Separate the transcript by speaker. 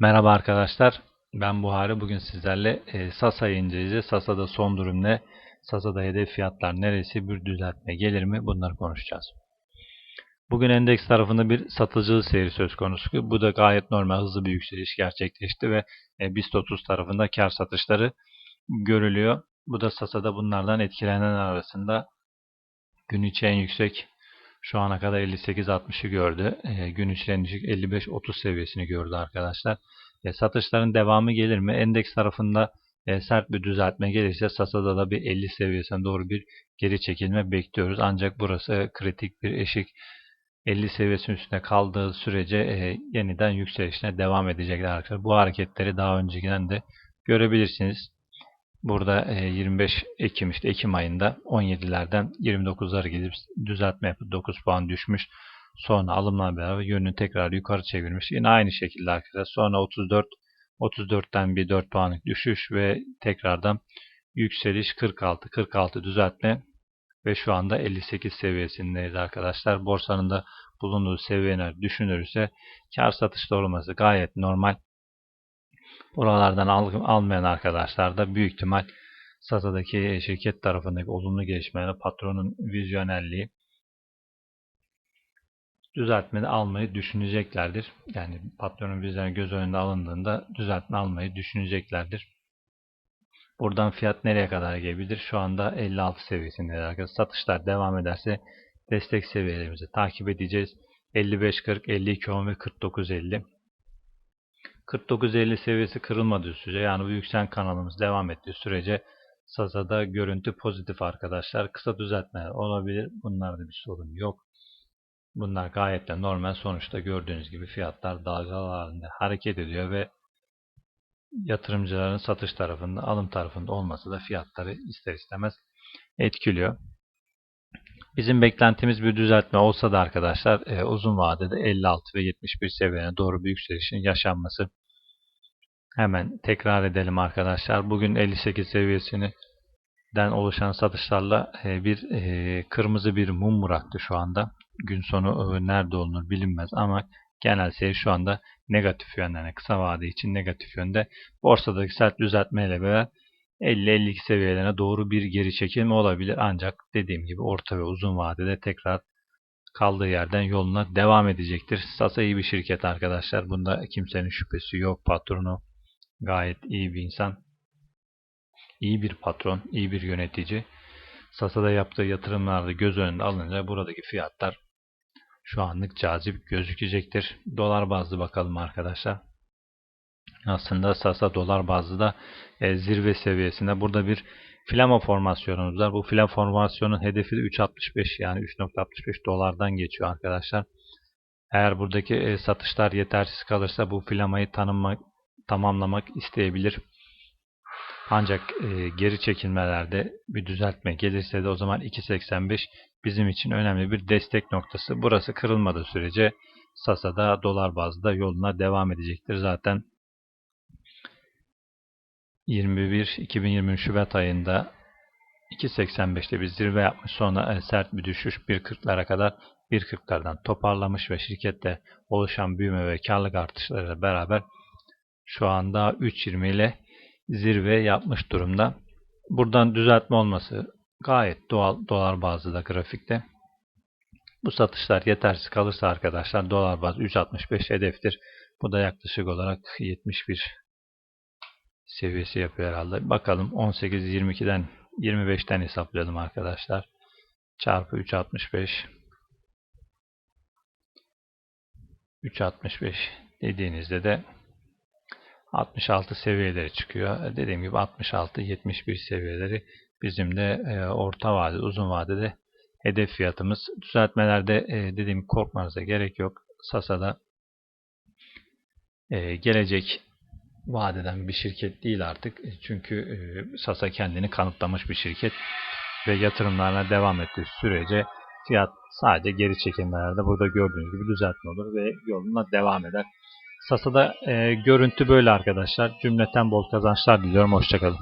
Speaker 1: Merhaba arkadaşlar. Ben Buhari. Bugün sizlerle e, Sasa'yı inceleyeceğiz. Sasa'da son durum ne? Sasa'da hedef fiyatlar neresi? Bir düzeltme gelir mi? Bunları konuşacağız. Bugün endeks tarafında bir satıcılı seyri söz konusu. Bu da gayet normal hızlı bir yükseliş gerçekleşti ve e, BIST 30 tarafında kar satışları görülüyor. Bu da Sasa'da bunlardan etkilenen arasında gün içi en yüksek şu ana kadar 58-60'ı gördü. E, gün düşük 55-30 seviyesini gördü arkadaşlar. E, satışların devamı gelir mi? Endeks tarafında e, sert bir düzeltme gelirse Sasa'da da bir 50 seviyesine doğru bir geri çekilme bekliyoruz. Ancak burası kritik bir eşik. 50 seviyesinin üstünde kaldığı sürece e, yeniden yükselişine devam edecekler arkadaşlar. Bu hareketleri daha önceden de görebilirsiniz. Burada 25 e, Ekim işte Ekim ayında 17'lerden 29'lara gidip düzeltme yapıp 9 puan düşmüş. Sonra alımla beraber yönünü tekrar yukarı çevirmiş. Yine aynı şekilde arkadaşlar. Sonra 34 34'ten bir 4 puanlık düşüş ve tekrardan yükseliş 46 46 düzeltme ve şu anda 58 seviyesindeyiz arkadaşlar. Borsanın da bulunduğu seviyeler düşünülürse kar satışta olması gayet normal. Buralardan al, almayan arkadaşlar da büyük ihtimal SATA'daki şirket tarafındaki olumlu gelişmeleri, patronun vizyonerliği düzeltmeni almayı düşüneceklerdir. Yani patronun vizyonu göz önünde alındığında düzeltme almayı düşüneceklerdir. Buradan fiyat nereye kadar gelebilir? Şu anda 56 seviyesinde arkadaşlar. Satışlar devam ederse destek seviyelerimizi takip edeceğiz. 55.40, 52.10 ve 49.50. 49.50 seviyesi kırılmadığı sürece yani bu yükselen kanalımız devam ettiği sürece Sasa'da görüntü pozitif arkadaşlar. Kısa düzeltmeler olabilir. Bunlarda bir sorun yok. Bunlar gayet de normal. Sonuçta gördüğünüz gibi fiyatlar dalgalar halinde hareket ediyor ve yatırımcıların satış tarafında, alım tarafında olması da fiyatları ister istemez etkiliyor. Bizim beklentimiz bir düzeltme olsa da arkadaşlar e, uzun vadede 56 ve 71 seviyene doğru bir yükselişin yaşanması Hemen tekrar edelim arkadaşlar. Bugün 58 seviyesini den oluşan satışlarla e, bir e, kırmızı bir mum bıraktı şu anda. Gün sonu e, nerede olunur bilinmez ama genel seyir şu anda negatif yönde. Yani kısa vade için negatif yönde. Borsadaki sert düzeltmeyle beraber 50-52 seviyelerine doğru bir geri çekilme olabilir. Ancak dediğim gibi orta ve uzun vadede tekrar kaldığı yerden yoluna devam edecektir. Sasa iyi bir şirket arkadaşlar. Bunda kimsenin şüphesi yok. Patronu Gayet iyi bir insan. iyi bir patron, iyi bir yönetici. Sasa'da yaptığı yatırımlarda göz önünde alınca buradaki fiyatlar şu anlık cazip gözükecektir. Dolar bazlı bakalım arkadaşlar. Aslında Sasa dolar bazlı da e, zirve seviyesinde. Burada bir flama formasyonumuz var. Bu flama formasyonun hedefi de 3.65 yani 3.65 dolardan geçiyor arkadaşlar. Eğer buradaki e, satışlar yetersiz kalırsa bu flamayı tanımak, tamamlamak isteyebilir. Ancak e, geri çekilmelerde bir düzeltme gelirse de o zaman 2.85 bizim için önemli bir destek noktası. Burası kırılmadığı sürece Sasa'da dolar bazda yoluna devam edecektir. Zaten 21 2023 Şubat ayında 2.85'te bir zirve yapmış. Sonra e, sert bir düşüş 1.40'lara kadar 1.40'lardan toparlamış ve şirkette oluşan büyüme ve karlılık artışlarıyla beraber şu anda 3.20 ile zirve yapmış durumda. Buradan düzeltme olması gayet doğal dolar bazlı da grafikte. Bu satışlar yetersiz kalırsa arkadaşlar dolar bazı 3.65 hedeftir. Bu da yaklaşık olarak 71 seviyesi yapıyor herhalde. Bakalım 18.22'den 25'ten hesaplayalım arkadaşlar. Çarpı 3.65 3.65 dediğinizde de 66 seviyeleri çıkıyor. E, dediğim gibi 66-71 seviyeleri bizim de e, orta vade, uzun vadede hedef fiyatımız. Düzeltmelerde e, dediğim korkmanıza gerek yok. Sasa'da gelecek vadeden bir şirket değil artık. Çünkü Sasa kendini kanıtlamış bir şirket ve yatırımlarına devam ettiği sürece fiyat sadece geri çekimlerde burada gördüğünüz gibi düzeltme olur ve yoluna devam eder. Sasa'da e, görüntü böyle arkadaşlar. Cümleten bol kazançlar diliyorum. Hoşçakalın.